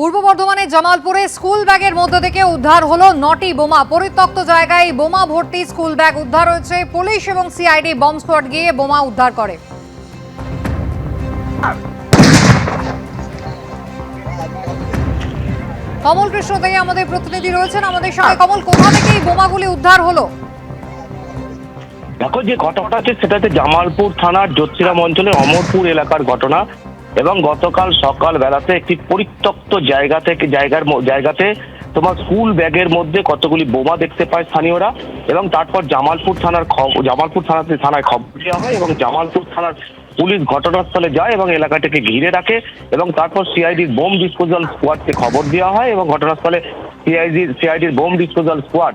পূর্ব বর্ধমানের জামালপুরে স্কুল ব্যাগের মধ্যে থেকে উদ্ধার হলো নটি বোমা। পরিত্যক্ত জায়গায় বোমা ভর্তি স্কুল ব্যাগ উদ্ধার হয়েছে। পুলিশ এবং সিআইডি বম্ব স্কোয়াড গিয়ে বোমা উদ্ধার করে। কমল কৃষ্ণ থেকে আমাদের প্রতিনিধি রয়েছেন। আমাদের সঙ্গে কমল, কোথা থেকে এই বোমাগুলি উদ্ধার হলো? দেখো, যে ঘটনাটা আছে সেটা হচ্ছে জামালপুর থানার জ্যোতিরাম অঞ্চলের অমরপুর এলাকার ঘটনা। এবং গতকাল সকাল বেলাতে একটি পরিত্যক্ত জায়গা থেকে, জায়গার জায়গাতে তোমার স্কুল ব্যাগের মধ্যে কতগুলি বোমা দেখতে পায় স্থানীয়রা এবং তারপর জামালপুর থানার জামালপুর থানাতে, থানায় খবর দেওয়া হয় এবং জামালপুর থানার পুলিশ ঘটনাস্থলে যায় এবং এলাকাটাকে ঘিরে রাখে এবং তারপর সিআইডির বোম ডিসপোজাল স্কোয়াডকে খবর দেওয়া হয় এবং ঘটনাস্থলে সিআইডি সিআইডির বোম ডিসপোজাল স্কোয়াড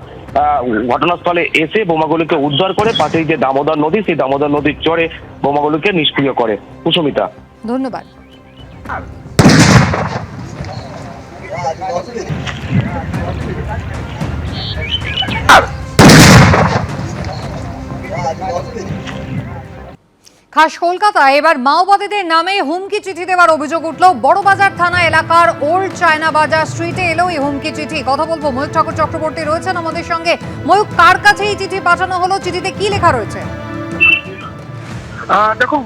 ঘটনাস্থলে এসে বোমাগুলোকে উদ্ধার করে পাশেই যে দামোদর নদী, সেই দামোদর নদীর চরে বোমাগুলোকে নিষ্ক্রিয় করে। কুসুমিতা ধন্যবাদ। খাস কলকাতায় এবার মাওবাদীদের নামে হুমকি চিঠি দেওয়ার অভিযোগ উঠল। বড়বাজার থানা এলাকার ওল্ড চায়না বাজার স্ট্রিটে এলো এই হুমকি চিঠি। কথা বলব ময়ূক ঠাকুর চক্রবর্তী রয়েছেন আমাদের সঙ্গে। ময়ূক কার কাছে এই চিঠি পাঠানো হলো? চিঠিতে কি লেখা রয়েছে? দেখো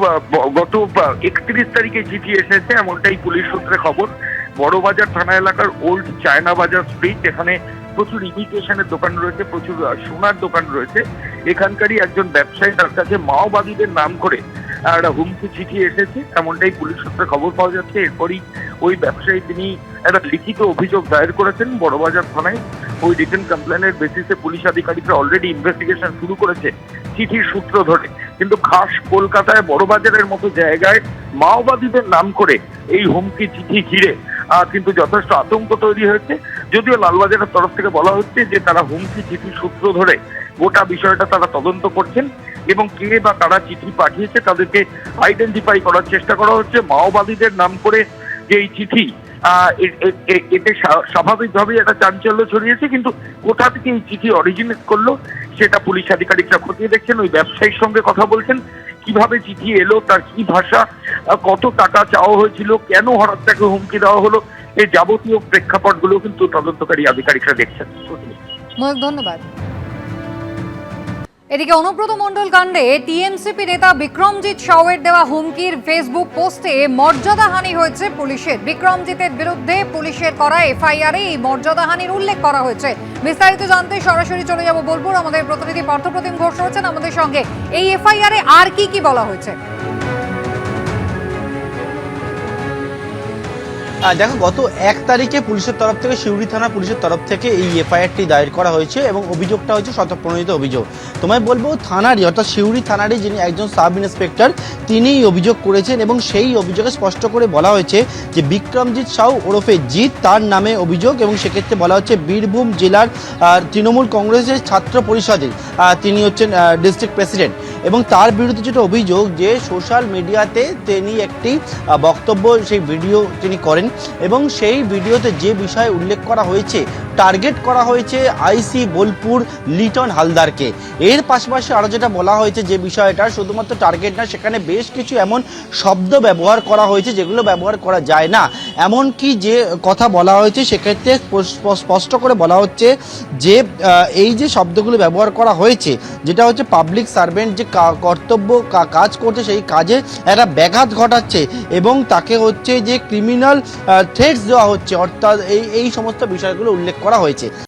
গত একত্রিশ তারিখে চিঠি এসেছে, এমনটাই পুলিশ সূত্রে খবর। বড়বাজার থানা এলাকার ওল্ড চায়না বাজার স্ট্রিট এখানে প্রচুর ইমিটেশনের দোকান রয়েছে, প্রচুর সোনার দোকান রয়েছে। এখানকারই একজন ব্যবসায়ী, তার কাছে মাওবাদীদের নাম করে একটা হুমকি চিঠি এসেছে, এমনটাই পুলিশ সূত্রে খবর পাওয়া যাচ্ছে। এরপরই ওই ব্যবসায়ী তিনি একটা লিখিত অভিযোগ দায়ের করেছেন বড়বাজার থানায়। ওই রিটেন কমপ্লেনের বেসিসে পুলিশ আধিকারিকরা অলরেডি ইনভেস্টিগেশন শুরু করেছে চিঠির সূত্র ধরে। কিন্তু খাস কলকাতায় বড়বাজারের মতো জায়গায় মাওবাদীদের নাম করে এই হুমকি চিঠি ঘিরে কিন্তু যথেষ্ট আতঙ্ক তৈরি হয়েছে। যদিও লালবাজারের তরফ থেকে বলা হচ্ছে যে তারা হুমকি চিঠির সূত্র ধরে গোটা বিষয়টা তারা তদন্ত করছেন এবং কে বা তারা চিঠি পাঠিয়েছে তাদেরকে আইডেন্টিফাই করার চেষ্টা করা হচ্ছে। মাওবাদীদের নাম করে যে এই চিঠি এতে স্বা- স্বাভাবিকভাবেই একটা চাঞ্চল্য ছড়িয়েছে, কিন্তু কোথা থেকে এই চিঠি অরিজিনেট করল সেটা পুলিশ আধিকারিকরা খতিয়ে দেখছেন, ওই ব্যবসায়ীর সঙ্গে কথা বলছেন। কীভাবে চিঠি এলো, তার কি ভাষা, কত টাকা চাওয়া হয়েছিল, কেন হঠাৎ তাকে হুমকি দেওয়া হলো এই যাবতীয় প্রেক্ষাপটগুলো কিন্তু তদন্তকারী আধিকারিকরা দেখছেন। ধন্যবাদ। এদিকে অনুব্রত মণ্ডল কাণ্ডে টিএমসিপি নেতা বিক্রমজিৎ সাউয়ের দেওয়া হুমকির ফেসবুক পোস্টে মর্যাদাহানি হয়েছে পুলিশের। বিক্রমজিতের বিরুদ্ধে পুলিশের করা এফআইআরে এই মর্যাদাহানির উল্লেখ করা হয়েছে। বিস্তারিত জানতে সরাসরি চলে যাব বোলপুর। আমাদের প্রতিনিধি পার্থপ্রতিম ঘোষ রয়েছেন আমাদের সঙ্গে। এই এফআইআরে আর কি কি বলা হয়েছে? দেখো গত এক তারিখে পুলিশের তরফ থেকে শিউরি থানা পুলিশের তরফ থেকে এই এফআইআরটি দায়ের করা হয়েছে এবং অভিযোগটা হচ্ছে শতপ্রণোদিত অভিযোগ। তোমায় বলব থানারই অর্থাৎ শিউরি থানারই যিনি একজন সাব ইন্সপেক্টর তিনি এই অভিযোগ করেছেন এবং সেই অভিযোগে স্পষ্ট করে বলা হয়েছে যে বিক্রমজিৎ সাউ ওরফে জিৎ তার নামে অভিযোগ এবং সেক্ষেত্রে বলা হচ্ছে বীরভূম জেলার তৃণমূল কংগ্রেসের ছাত্র পরিষদে আহ, তিনি হচ্ছেন ডিস্ট্রিক্ট প্রেসিডেন্ট। এবং তার বিরুদ্ধে যেটা অভিযোগ যে সোশ্যাল মিডিয়াতে তিনি একটি বক্তব্য, সেই ভিডিও তিনি করেন এবং সেই ভিডিওতে যে বিষয়ে উল্লেখ করা হয়েছে, টার্গেট করা হয়েছে আইসি বোলপুর লিটন হালদারকে। এর পাশাপাশি আরও যেটা বলা হয়েছে যে বিষয়টা, শুধুমাত্র টার্গেট না, সেখানে বেশ কিছু এমন শব্দ ব্যবহার করা হয়েছে যেগুলো ব্যবহার করা যায় না। এমনকি যে কথা বলা হয়েছে, সেক্ষেত্রে স্পষ্ট- করে বলা হচ্ছে যে এই যে শব্দগুলো ব্যবহার করা হয়েছে, যেটা হচ্ছে পাবলিক সার্ভেন্ট যে কা- কর্তব্য কা- কাজ করছে, সেই কাজে একটা ব্যাঘাত ঘটাচ্ছে এবং তাকে হচ্ছে যে ক্রিমিনাল থ্রেটস দেওয়া হচ্ছে, অর্থাৎ এই এই সমস্ত বিষয়গুলো উল্লেখ করা হয়েছে।